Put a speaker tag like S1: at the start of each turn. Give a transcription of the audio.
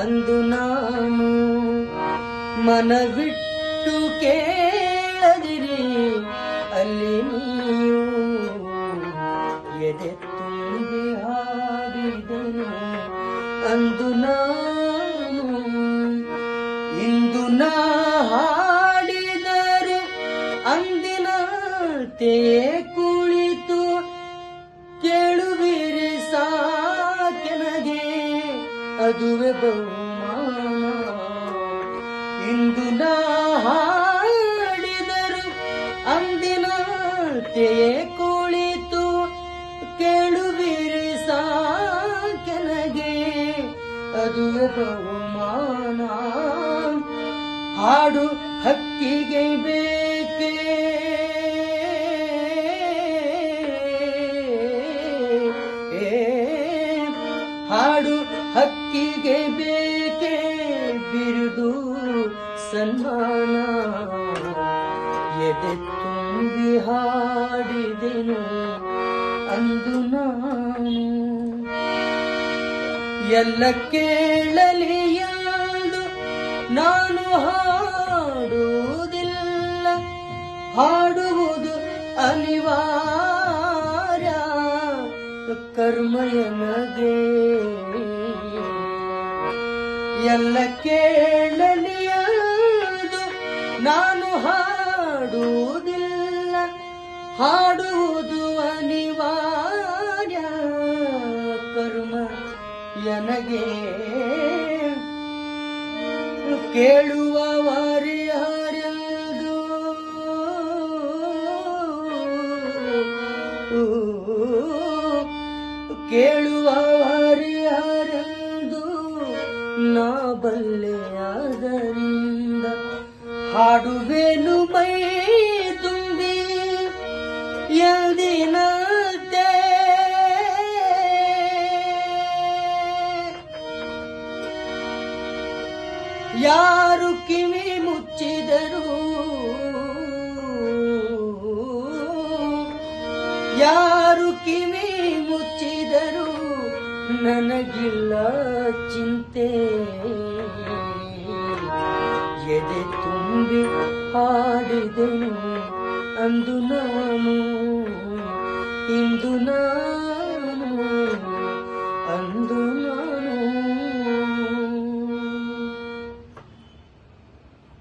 S1: ಅಂದು ನಾನು ಮನವಿಟ್ಟು ಕೇಳದಿರಿ. ಅಲ್ಲಿ ನೀವು ಎದೆ ತುಂಬಿ ಹಾಡಿದನು ಅಂದು ನಾನು. ಇಂದು ನಾ ಹಾಡಿದರೆ ಅಂದಿನ ಕುಳಿತು ಅದುವೆ ಬಹುಮಾನ ಇಂದು ನಾ ಹಾಡಿದರು ಅಂದಿನಂತೆಯೇ ಕುಳಿತು ಕೇಳುವಿರಿ ಸಾಕೆನಗೆ. ಅದುವೆ ಬಹುಮಾನ ಹಾಡು ಹಕ್ಕಿಗೆ ಬೇಕೇ. ಹಕ್ಕಿಗೆ ಬೇಕೆ ಬಿರುದು ಸನ್ಮಾನ? ಎದೆ ತುಂಬಿ ಹಾಡಿದೆನು ಅಂದು ನಾನು. ಎಲ್ಲ ಕೇಳಲಿ ಎಂದು ನಾನು ಹಾಡುವುದಿಲ್ಲ. ಹಾಡುವುದು ಅನಿವಾರ್ಯ. ಕರ್ಮಯನಗೆ ಎಲ್ಲ ಕೇಳಲಿಯದು ನಾನು ಹಾಡುವುದಿಲ್ಲ. ಹಾಡುವುದು ಅನಿವಾರ್ಯ. ಕರ್ಮ ಎನಗೆ ಕೇಳುವವರಿ ಹರಿಯದು. ನಾ ಬಲ್ಲೆಯಾದರಿಂದ ಹಾಡುವೆನು ಮೈ ತುಂಬಿ ಎಲ್ದಿನ ಯಾರು ಕಿವಿ ಮುಚ್ಚಿದರು? ಯಾರು ಕಿವಿ ಮುಚ್ಚಿದರು? ನನಗಿಲ್ಲ ಚಿಂತೆ ಎದೆ ತುಂಬಿ ಹಾಡಿದೆನು ಅಂದು ನಾನು ಇಂದು ನಾನು ಅಂದು